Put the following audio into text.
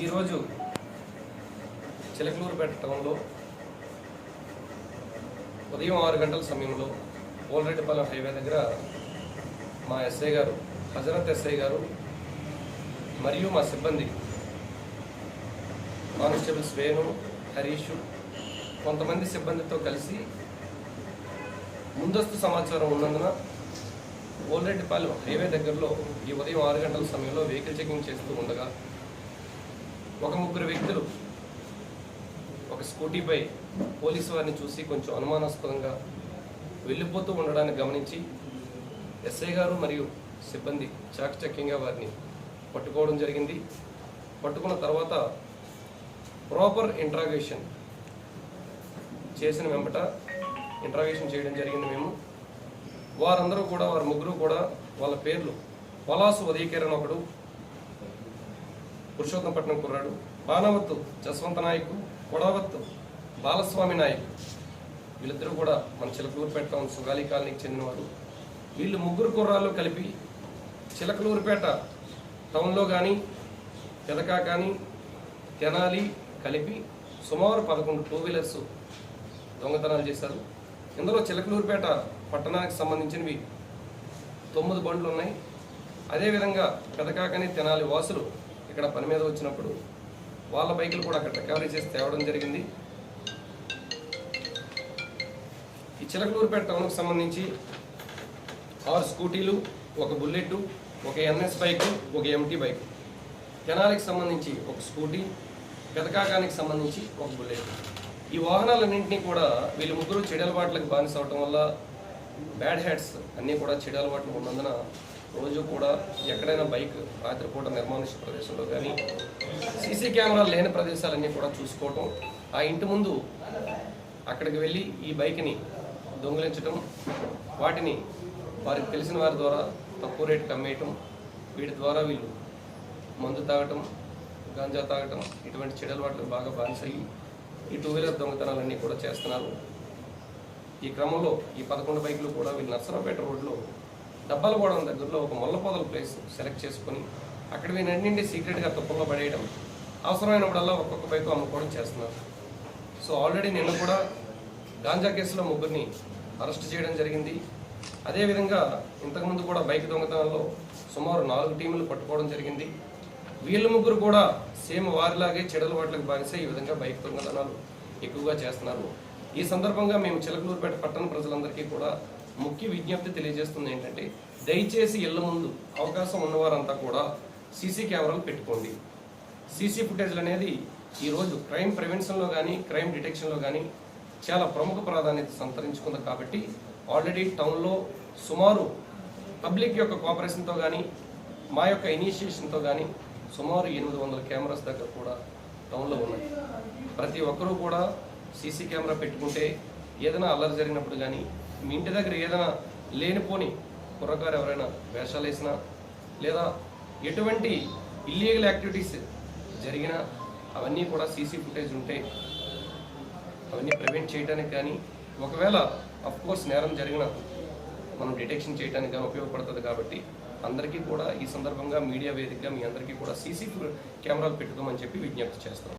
ఈరోజు చిలకలూరుపేట టౌన్లో ఉదయం ఆరు గంటల సమయంలో పోలరెడ్డిపాలెం హైవే దగ్గర మా ఎస్ఐ గారు హజరత్ ఎస్ఐ గారు మరియు మా సిబ్బంది కానిస్టేబుల్స్ వేణు హరీష్ కొంతమంది సిబ్బందితో కలిసి ముందస్తు సమాచారం ఉన్నందున ఓల్రెడ్డిపాలెం హైవే దగ్గరలో ఈ ఉదయం ఆరు గంటల సమయంలో వెహికల్ చెకింగ్ చేస్తూ ఉండగా ఒక ముగ్గురు వ్యక్తులు ఒక స్కూటీపై పోలీసు వారిని చూసి కొంచెం అనుమానాస్పదంగా వెళ్ళిపోతూ ఉండడాన్ని గమనించి ఎస్ఐ గారు మరియు సిబ్బంది చాకచక్యంగా వారిని పట్టుకోవడం జరిగింది. పట్టుకున్న తర్వాత ప్రాపర్ ఇంట్రాగేషన్ చేసిన వెంబట ఇంట్రాగేషన్ చేయడం జరిగింది మేము. వారందరూ కూడా వారి ముగ్గురు కూడా వాళ్ళ పేర్లు. పలాసు ఉదయకిరణ్ ఒకడు పురుషోత్తంపట్నం కుర్రాడు. బాణవత్తు జస్వంత నాయకు కొడవత్తు బాలస్వామి నాయక్. వీళ్ళిద్దరూ కూడా మన చిలకలూరుపేట టౌన్ సుగాలి కాలనీకి చెందినవారు. వీళ్ళు ముగ్గురు కుర్రాళ్ళు కలిపి చిలకలూరుపేట టౌన్లో కానీ పెదకా కానీ తెనాలి కలిపి సుమారు పదకొండు టూ వీలర్స్ దొంగతనాలు చేశారు. ఇందులో చిలకలూరుపేట పట్టణానికి సంబంధించినవి తొమ్మిది బండ్లు ఉన్నాయి. అదేవిధంగా పెదకాకని తెనాలి వాసులు ఇక్కడ పని మీద వచ్చినప్పుడు వాళ్ళ బైకులు కూడా అక్కడ రికవరీ చేసి తేవడం జరిగింది. ఈ చిలకలూరుపేట టౌన్కి సంబంధించి ఆరు స్కూటీలు ఒక బుల్లెట్ ఒక ఎన్ఎస్ బైక్ ఒక ఎంటీ బైక్. తెనాలికి సంబంధించి ఒక స్కూటీ పెదకాకానికి సంబంధించి ఒక బుల్లెట్. ఈ వాహనాలన్నింటినీ కూడా వీళ్ళు ముగ్గురు చెడు అలవాట్లకు బానిస అవటం వల్ల బ్యాడ్ హ్యాట్స్ అన్నీ కూడా చెడు అలవాట్లు ఉన్నందున రోజు కూడా ఎక్కడైనా బైక్ రాత్రిపూట నిర్మానుష ప్రదేశంలో కానీ సీసీ కెమెరాలు లేని ప్రదేశాలన్నీ కూడా చూసుకోవటం ఆ ఇంటి ముందు అక్కడికి వెళ్ళి ఈ బైక్ని దొంగిలించడం వాటిని వారికి తెలిసిన వారి ద్వారా తక్కువ రేటుకి అమ్మేయటం వీటి ద్వారా వీళ్ళు మందు తాగటం గాంజా తాగటం ఇటువంటి చెడు అలవాట్లు బాగా బానిసయ్యి ఈ టూ వీలర్ దొంగతనాలన్నీ కూడా చేస్తున్నారు. ఈ క్రమంలో ఈ పదకొండు బైకులు కూడా వీళ్ళు నర్సరావుపేట రోడ్లో డబ్బాలగూడెం దగ్గరలో ఒక మొల్లపోదల ప్లేస్ సెలెక్ట్ చేసుకొని అక్కడ వీళ్ళన్నింటి సీక్రెట్గా తుప్పల్లో పడేయడం అవసరమైనప్పుడల్లా ఒక్కొక్క బైక్ అమ్ముకోవడం చేస్తున్నారు. సో ఆల్రెడీ నిన్న కూడా గాంజా కేసులో ముగ్గురిని అరెస్ట్ చేయడం జరిగింది. అదేవిధంగా ఇంతకుముందు కూడా బైక్ దొంగతనంలో సుమారు నాలుగు టీములు పట్టుకోవడం జరిగింది. వీళ్ళ ముగ్గురు కూడా సేమ్ వారిలాగే చెడల వాటికి బానిసే ఈ విధంగా బైక్ దొంగతనాలు ఎక్కువగా చేస్తున్నారు. ఈ సందర్భంగా మేము చిలకలూరుపేట పట్టణ ప్రజలందరికీ కూడా ముఖ్య విజ్ఞప్తి తెలియజేస్తుంది ఏంటంటే దయచేసి ఇళ్ళ ముందు అవకాశం ఉన్నవారంతా కూడా సీసీ కెమెరాలు పెట్టుకోండి. సీసీ ఫుటేజ్లు అనేది ఈరోజు క్రైమ్ ప్రివెన్షన్లో కానీ క్రైమ్ డిటెక్షన్లో కానీ చాలా ప్రముఖ ప్రాధాన్యత సంతరించుకుంది కాబట్టి ఆల్రెడీ టౌన్లో సుమారు పబ్లిక్ యొక్క కోఆపరేషన్తో కానీ మా యొక్క ఇనిషియేషన్తో కానీ సుమారు ఎనిమిది వందల కెమెరాస్ దగ్గర కూడా టౌన్లో ఉన్నాయి. ప్రతి ఒక్కరూ కూడా సీసీ కెమెరా పెట్టుకుంటే ఏదైనా అల్లరి జరిగినప్పుడు కానీ మీ ఇంటి దగ్గర ఏదైనా లేనిపోని కుర్రకారు ఎవరైనా వేషాలు వేసినా లేదా ఎటువంటి ఇల్లీగల్ యాక్టివిటీస్ జరిగినా అవన్నీ కూడా సీసీ ఫుటేజ్ ఉంటే అవన్నీ ప్రివెంట్ చేయడానికి కానీ ఒకవేళ అఫ్కోర్స్ నేరం జరిగిన మనం డిటెక్షన్ చేయడానికి కానీ ఉపయోగపడుతుంది కాబట్టి అందరికీ కూడా ఈ సందర్భంగా మీడియా వేదికగా మీ అందరికీ కూడా సీసీ కెమెరాలు పెట్టుకోమని చెప్పి విజ్ఞప్తి చేస్తాం